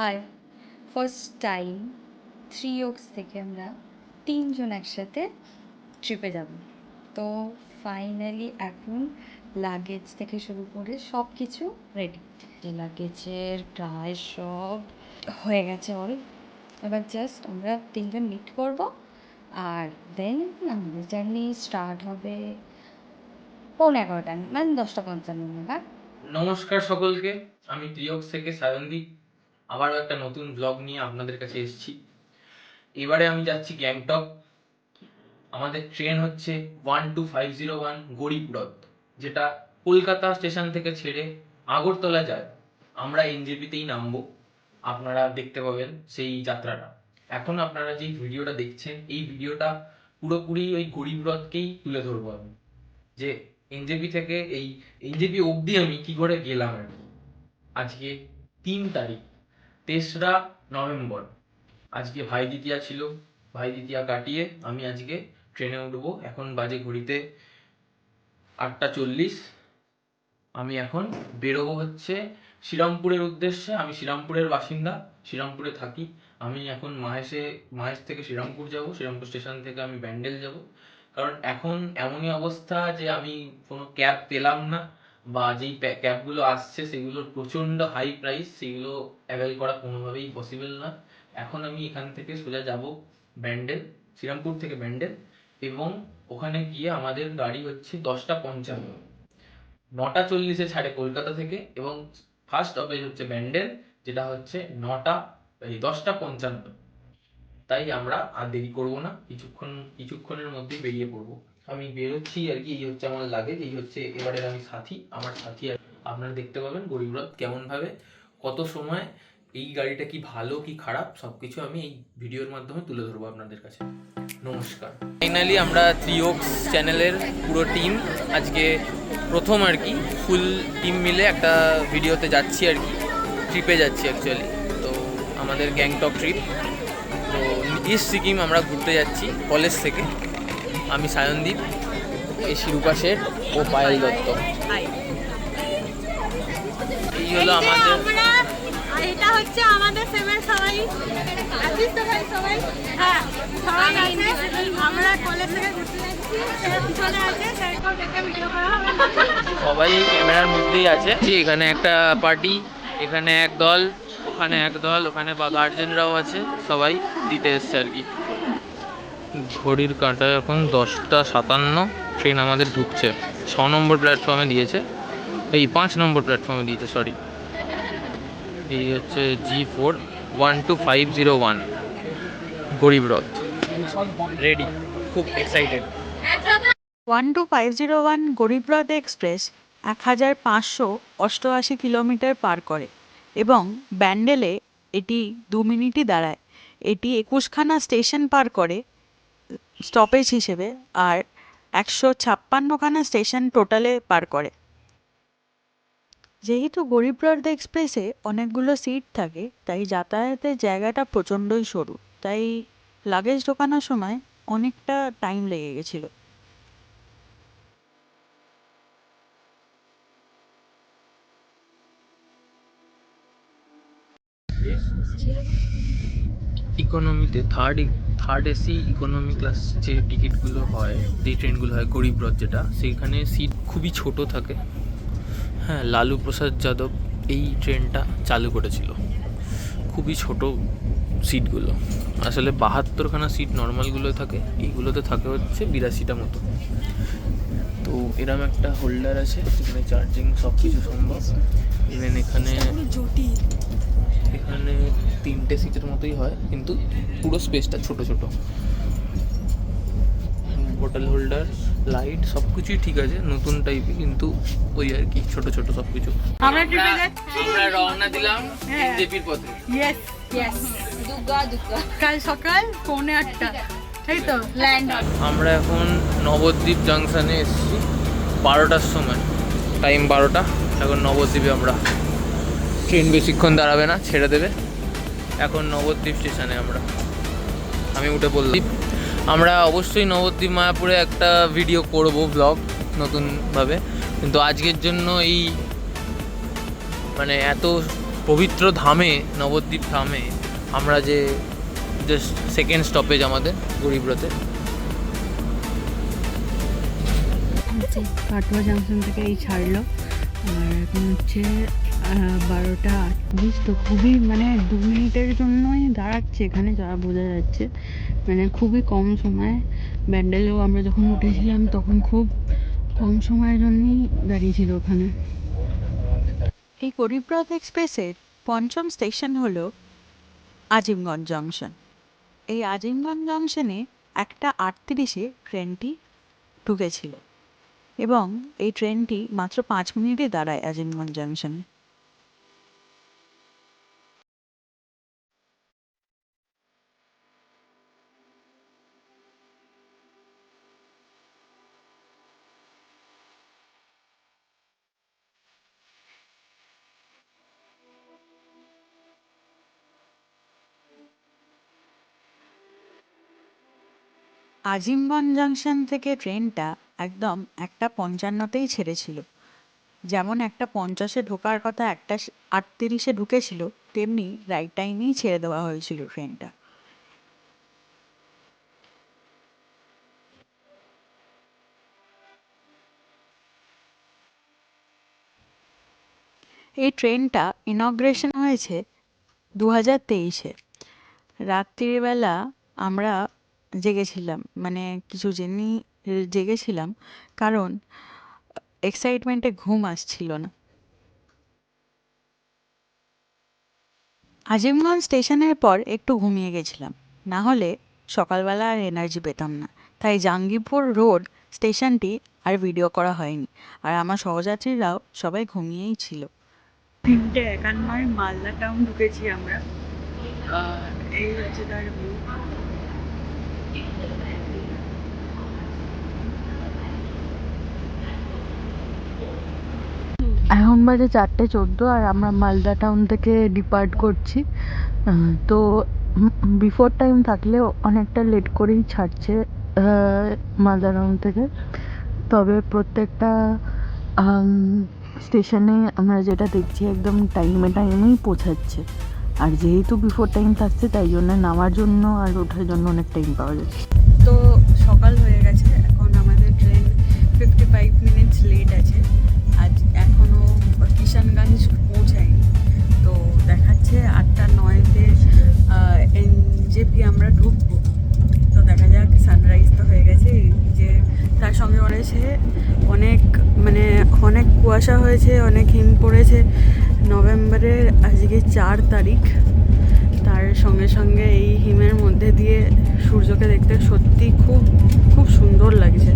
High first time three ওক্স থেকে আমরা তিনজন একসাথে ট্রিপে যাব। তো ফাইনালি এখন লাগেজ থেকে শুরু করে সব কিছু রেডি লাগেজের প্রায় সব হয়ে গেছে অল এবার জাস্ট আমরা তিনজন মিট করব আর দেন আমাদের জার্নি স্টার্ট হবে পৌনে এগারোটা মানে দশটা পঞ্চান্ন নাগাদ নমস্কার সকলকে আমি ত্রিয়ক থেকে সায়নদীপ। আবারও একটা নতুন ব্লগ নিয়ে আপনাদের কাছে এসেছি। এবারে আমি যাচ্ছি গ্যাংটক। আমাদের ট্রেন হচ্ছে one two five zero one Garib Rath যেটা কলকাতা স্টেশন থেকে ছেড়ে আগরতলা যায়। আমরা এনজেপিতেই নামবো। আপনারা দেখতে পাবেন সেই যাত্রাটা। এখন আপনারা যে ভিডিওটা দেখছেন, এই ভিডিওটা পুরোপুরি ওই গরিবরথকেই তুলে ধরবো আমি। যে এনজেপি থেকে এই এনজেপি অবধি আমি কি করে গেলাম আর আজকে তিন তারিখ। তেসরা নভেম্বর। আজকে ভাই দ্বিতীয়া ছিল, ভাই দ্বিতীয়া কাটিয়ে আমি আজকে ট্রেনে উঠবো। এখন বাজে ঘড়িতে আটটা চল্লিশ। আমি এখন বেরোবো হচ্ছে শ্রীরামপুরের উদ্দেশ্যে। আমি শ্রীরামপুরের বাসিন্দা, শ্রীরামপুরে থাকি। আমি এখন মাহেশে, মাহেশ থেকে শ্রীরামপুর যাব, শ্রীরামপুর স্টেশন থেকে আমি ব্যান্ডেল যাব। কারণ এখন এমনই অবস্থা যে আমি কোনো ক্যাব পেলাম না। বা যেই ক্যাবগুলো আসছে, সেগুলোর প্রচণ্ড হাই প্রাইস সেগুলো অ্যাভেল করা কোনোভাবেই পসিবল না এখন আমি এখান থেকে সোজা যাব ব্যান্ডেল, শ্রীরামপুর থেকে ব্যান্ডেল এবং ওখানে গিয়ে আমাদের গাড়ি হচ্ছে দশটা পঞ্চান্ন। নটা চল্লিশে ছাড়ে কলকাতা থেকে এবং ফার্স্ট স্টপেজ হচ্ছে ব্যান্ডেল, যেটা হচ্ছে নটা, এই দশটা পঞ্চান্ন। তাই আমরা আর দেরি করব না, কিছুক্ষণ, কিছুক্ষণের মধ্যেই বেরিয়ে পড়ব। আমি বেরোচ্ছি আর কি, এই হচ্ছে আমার লাগেজ এই হচ্ছে এবারের আমি সাথী, আমার সাথী আর আপনারা দেখতে পাবেন গরিবরথ কেমন ভাবে কত সময়, এই গাড়িটা কি ভালো, কি খারাপ, সবকিছু আমি এই ভিডিওর মাধ্যমে তুলে ধরবো আপনাদের কাছে। নমস্কার। ফাইনালি আমরা ত্রিওক্স চ্যানেলের পুরো টিম আজকে প্রথম আর কি ফুল টিম মিলে একটা ভিডিওতে যাচ্ছি আর কি ট্রিপে যাচ্ছি অ্যাকচুয়ালি তো আমাদের গ্যাংটক ট্রিপ তো ইস্ট সিকিম আমরা ঘুরতে যাচ্ছি কলেজ থেকে। আমি সায়নদীপ এই শিরূপা শেঠ ও পায়েল দত্ত। এই হলো আমাদের এটা হচ্ছে আমাদের সবাই। আছিস তো ভাই সবাই। হ্যাঁ সবাই আছে। আমরা কলেজ থেকে ঘুরতে যাচ্ছি। পিছনে আছে। সেরকম দেখে ভিডিও করা হবে। সবাই ক্যামেরার মধ্যেই আছে। এখানে একটা পার্টি এখানে এক দল ওখানে এক দল ওখানে গার্জেনরাও আছে। সবাই দিতে এসছে আর কি। ঘড়ির কাঁটা এখন দশটা সাতান্ন ট্রেন আমাদের ঢুকছে। ছ নম্বর প্ল্যাটফর্মে দিয়েছে। এই পাঁচ নম্বর প্ল্যাটফর্মে দিয়েছে সরি এই হচ্ছে G four one two five zero one Garib Rath ready খুব excited one two five zero one Garib Rath express এক হাজার পাঁচশো অষ্টআশি কিলোমিটার পার করে এবং ব্যান্ডেলে এটি দু মিনিটই দাঁড়ায়। এটি একুশখানা স্টেশন পার করে স্টপেজ হিসেবে আর একশো ছাপ্পান্নখানা স্টেশন টোটালে পার করে। যেহেতু গরিবরথ এক্সপ্রেসে অনেকগুলো সিট থাকে, তাই যাতায়াতের জায়গাটা প্রচণ্ডই সরু। তাই লাগেজ ঢোকানোর সময় অনেকটা টাইম লেগে গেছিল। ইকোনমিতে third third AC economy class যে টিকিটগুলো হয় যে ট্রেনগুলো হয় গরিবরথ যেটা সেইখানে সিট খুবই ছোট থাকে। হ্যাঁ লালু প্রসাদ যাদব এই ট্রেনটা চালু করেছিল। খুবই ছোট সিটগুলো আসলে বাহাত্তরখানা সিট নর্মালগুলো থাকে এইগুলোতে থাকে হচ্ছে বিরাশিটা মতো। তো এরম একটা হোল্ডার আছে যেখানে চার্জিং সব কিছু সম্ভব। ইভেন এখানে এখানে তিনটে সিটের মতোই হয় কিন্তু পুরো স্পেসটা ছোট ছোট। বোতল হোল্ডার লাইট সব কিছুই ঠিক আছে নতুন টাইপই কিন্তু ওই আর কি ছোট ছোট সব কিছু আমরা ট্রিপে যাচ্ছি। আমরা রওনা দিলাম হ্যাঁ। পথে। Yes yes Durga Durga. কাল সকাল পৌনে আটটা। তাই তো? ল্যান্ড আমরা এখন নবদ্বীপ জাংশনে এসেছি বারোটার সময়। টাইম বারোটা এখন নবদ্বীপে আমরা। ট্রেন বেশিক্ষণ দাঁড়াবে না ছেড়ে দেবে। এখন নবদ্বীপ স্টেশনে আমরা। আমি উঠে বললাম। আমরা অবশ্যই নবদ্বীপ মায়াপুরে একটা ভিডিও করব ব্লগ নতুনভাবে। কিন্তু আজকের জন্য এই মানে এত পবিত্র ধামে, নবদ্বীপ ধামে আমরা যে জাস্ট সেকেন্ড স্টপেজ আমাদের গরিবরথে কাটোয়া জাংশন থেকে এই ছাড়লো। আর এখন হচ্ছে বারোটা আটত্রিশ তো খুবই মানে দু মিনিটের জন্যই দাঁড়াচ্ছে এখানে যা বোঝা যাচ্ছে। মানে খুবই কম সময় ব্যান্ডেলেও আমরা যখন উঠেছিলাম তখন খুব কম সময়ের জন্যই দাঁড়িয়েছিল ওখানে। এই গরিবরথ এক্সপ্রেসের পঞ্চম স্টেশন হল আজিমগঞ্জ জংশন। এই আজিমগঞ্জ জংশনে একটা আটত্রিশে ট্রেনটি ঢুকেছিল এবং এই ট্রেনটি মাত্র পাঁচ মিনিটে দাঁড়ায় আজিমগঞ্জ জংশনে। আজিমগঞ্জ জংশন থেকে ট্রেনটা একদম একটা পঞ্চান্নতেই ছেড়েছিল। যেমন একটা পঞ্চাশে ঢোকার কথা একটা আটত্রিশে ঢুকেছিল, তেমনি রাইট টাইমেই ছেড়ে দেওয়া হয়েছিল ট্রেনটা। এই ট্রেনটা ইনগ্রেশন হয়েছে দু হাজার তেইশে। রাত্রিবেলা আমরা জেগেছিলাম মানে কিছু জেনেই জেগেছিলাম, কারণ এক্সাইটমেন্টে ঘুম আসছিল না। আজিমগঞ্জ স্টেশনের পর একটু ঘুমিয়ে গেছিলাম, না হলে সকালবেলা আর এনার্জি পেতাম না। তাই জাঙ্গিপুর রোড স্টেশনটি আর ভিডিও করা হয়নি, আর আমার সহযাত্রীরাও সবাই ঘুমিয়েই ছিল। তিনটে একান্নয় মালদা টাউন ঢুকেছি আমরা। এই হচ্ছে তার ভিউ এখন বাজে চারটে চোদ্দ আর আমরা মালদা টাউন থেকে ডিপার্ট করছি। তো বিফোর টাইম থাকলেও অনেকটা লেট করেই ছাড়ছে মালদা টাউন থেকে। তবে প্রত্যেকটা স্টেশনে আমরা যেটা দেখছি একদম টাইমে টাইমেই পৌঁছাচ্ছে। আর যেহেতু বিফোর টাইম থাকছে, তাই জন্য নামার জন্য আর ওঠার জন্য অনেক টাইম পাওয়া যাচ্ছে। তো সকাল হয়ে গেছে, এখন আমাদের train fifty five minutes late আছে। কুয়াশা হয়েছে, অনেক হিম পড়েছে। নভেম্বরের, আজকে চার তারিখ। তার সঙ্গে সঙ্গে এই হিমের মধ্যে দিয়ে সূর্যকে দেখতে সত্যি খুব খুব সুন্দর লাগছে।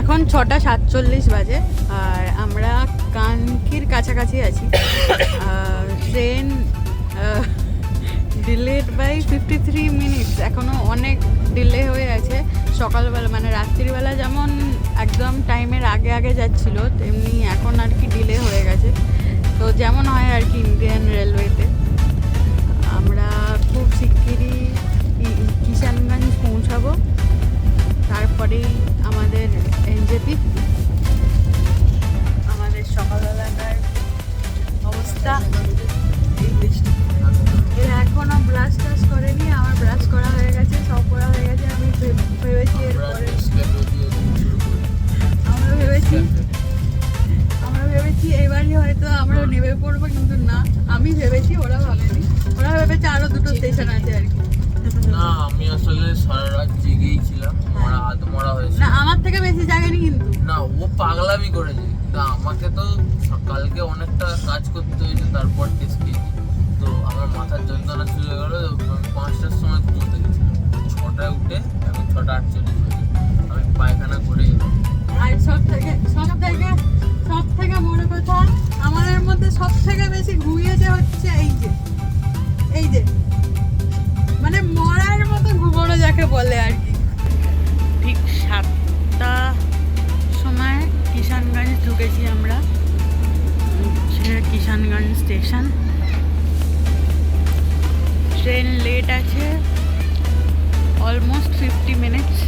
এখন ছটা সাতচল্লিশ বাজে, আর আমরা কানকির কাছাকাছি আছি। Train delayed by fifty three minutes এখনও অনেক ডিলে হয়ে আছে। সকালবেলা মানে রাত্রিবেলা যেমন একদম টাইমের আগে আগে যাচ্ছিল, তেমনি এখন আর কি ডিলে হয়ে গেছে। তো যেমন হয় আর কি ইন্ডিয়ান রেলওয়েতে আমরা খুব শিগগিরই কিন্তু না আমি ভেবেছি ওরা ভাবেনি। ওরা ভেবেছে আরও দুটো স্টেশন আছে। আর কি। না আমি আসলে সারা রাত জেগেই ছিলাম আমার হাত মরা হয়েছে। না আমার থেকে বেশি জায়গানি কিন্তু। না ও পাগলামি করেছে। কিন্তু আমাকে তো কালকে অনেকটা কাজ করতে হয়েছে তারপর টেস্ট তো আমার মাথার যন্ত্রণা শুরু হয়ে গেলো আমি পাঁচটার সময় ঘুমোতে গেছিলাম। ছটায় উঠে এখন ছটা আটচল্লিশ আমি পায়খানা করে আর সব সব থেকে বেশি ঘুমিয়েছে হচ্ছে এই যে এই যে মানে মরার মতো ঘুমানো যাকে বলে আর কি। ঠিক সাতটা সময় কিষানগঞ্জ ঢুকেছি আমরা। কিষানগঞ্জ স্টেশন। ট্রেন লেট আছে। অলমোস্ট ফিফটি মিনিটস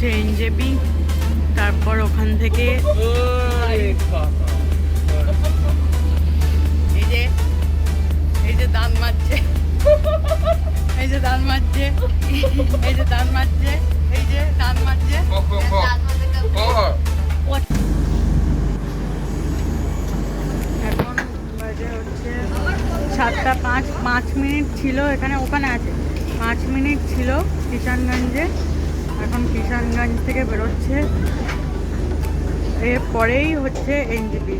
হচ্ছে এনজেপি তারপর ওখান থেকে এই যে এই যে দান মারছে। এই যে দান মারছে। এই যে দান মারছে। এই যে দান মারছে। এখন বাজে হচ্ছে সাতটা পাঁচ পাঁচ মিনিট ছিল এখানে ওখানে আছে। পাঁচ মিনিট ছিল কিষানগঞ্জে। এখন কিষানগঞ্জ থেকে বেরোচ্ছে। এর পরেই হচ্ছে এনজিপি।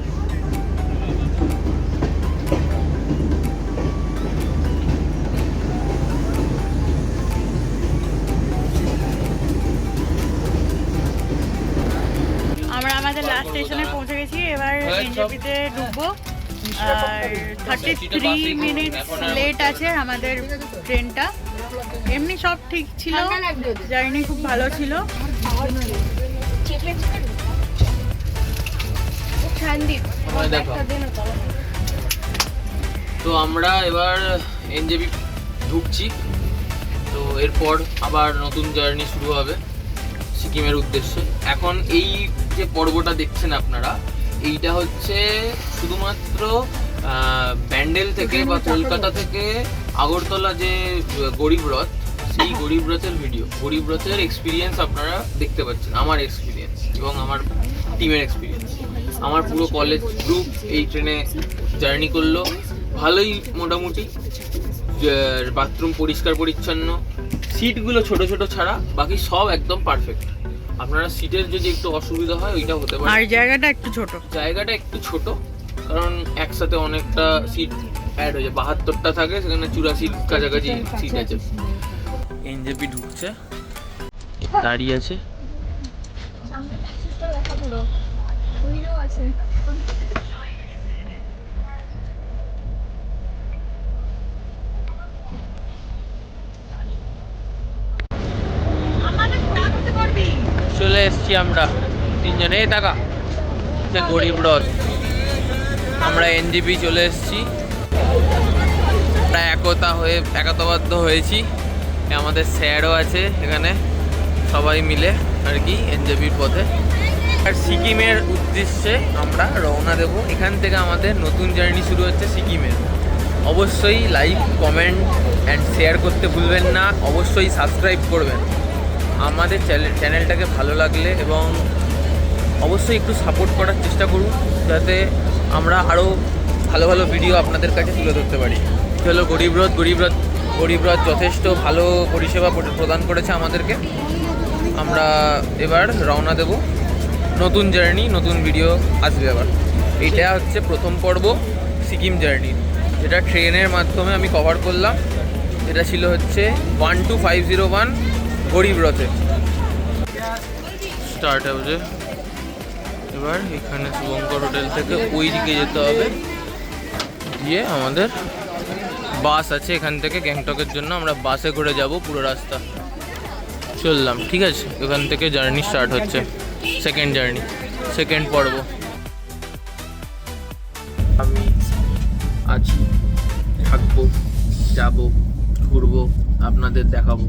আমরা আমাদের লাস্ট স্টেশনে পৌঁছে গেছি। এবার এনজেপিতে ঢুকবো। আর থার্টি থ্রি মিনিট লেট আছে আমাদের ট্রেনটা এমনি সব ঠিক ছিল। জার্নি খুব ভালো ছিল। তো আমরা এবার এনজেবি ঢুকছি। তো এরপর আবার নতুন জার্নি শুরু হবে সিকিমের উদ্দেশ্যে। এখন এই যে পর্বটা দেখছেন আপনারা এইটা হচ্ছে শুধুমাত্র আহ, ব্যান্ডেল থেকে বা কলকাতা থেকে আগরতলা যে গরিব রথ সেই গরিব রথের ভিডিও গরিব রথের এক্সপিরিয়েন্স আপনারা দেখতে পাচ্ছেন আমার এক্সপিরিয়েন্স এবং আমার টিমের এক্সপিরিয়েন্স আমার পুরো কলেজ গ্রুপ এই ট্রেনে জার্নি করল। ভালোই মোটামুটি বাথরুম পরিষ্কার পরিচ্ছন্ন। সিটগুলো ছোট ছোট ছাড়া বাকি সব একদম পারফেক্ট আপনারা সিটের যদি একটু অসুবিধা হয় ওইটা হতে আর পারে জায়গাটা একটু ছোট। জায়গাটা একটু ছোট কারণ একসাথে অনেকটা সিট অ্যাড হয়ে যায়। বাহাত্তরটা থাকে সেখানে চুরাশির কাছাকাছি সিট আছে। এনজেপি ঢুকছে। দাঁড়িয়ে আছে। চলে এসছি আমরা তিনজনে। এই টাকা। গরিব রথ। আমরা এনজিপি চলে এসেছি। আমরা একতা হয়ে একতাবদ্ধ হয়েছি। আমাদের স্যারও আছে এখানে, সবাই মিলে আর কি এনজেপির পথে। আর সিকিমের উদ্দেশ্যে আমরা রওনা দেব। এখান থেকে আমাদের নতুন জার্নি শুরু হচ্ছে সিকিমের। অবশ্যই লাইক, কমেন্ট অ্যান্ড শেয়ার করতে ভুলবেন না। অবশ্যই সাবস্ক্রাইব করবেন। আমাদের চ্যানেল চ্যানেলটাকে ভালো লাগলে এবং অবশ্যই একটু সাপোর্ট করার চেষ্টা করুন। যাতে আমরা আরও ভালো ভালো ভিডিও আপনাদের কাছে তুলে ধরতে পারি। এটা হলো গরিবরথ গরিবরথ গরিবরথ যথেষ্ট ভালো পরিষেবা প্রদান করেছে আমাদেরকে। আমরা এবার রওনা দেব। নতুন জার্নি, নতুন ভিডিও আসবে আবার। এটা হচ্ছে প্রথম পর্ব সিকিম জার্নি। যেটা ট্রেনের মাধ্যমে আমি কভার করলাম। এটা ছিল হচ্ছে one two five zero one গরিবরথে start হবে এবার এখানে শুভঙ্কর হোটেল থেকে ওই দিকে যেতে হবে। গিয়ে আমাদের বাস আছে এখান থেকে গ্যাংটকের জন্য। আমরা বাসে ঘুরে যাব পুরো রাস্তা। চললাম, ঠিক আছে? এখান থেকে জার্নি স্টার্ট হচ্ছে। সেকেন্ড জার্নি সেকেন্ড পর্ব। আমি আছি, থাকব, যাব, ঘুরবো, আপনাদের দেখাবো।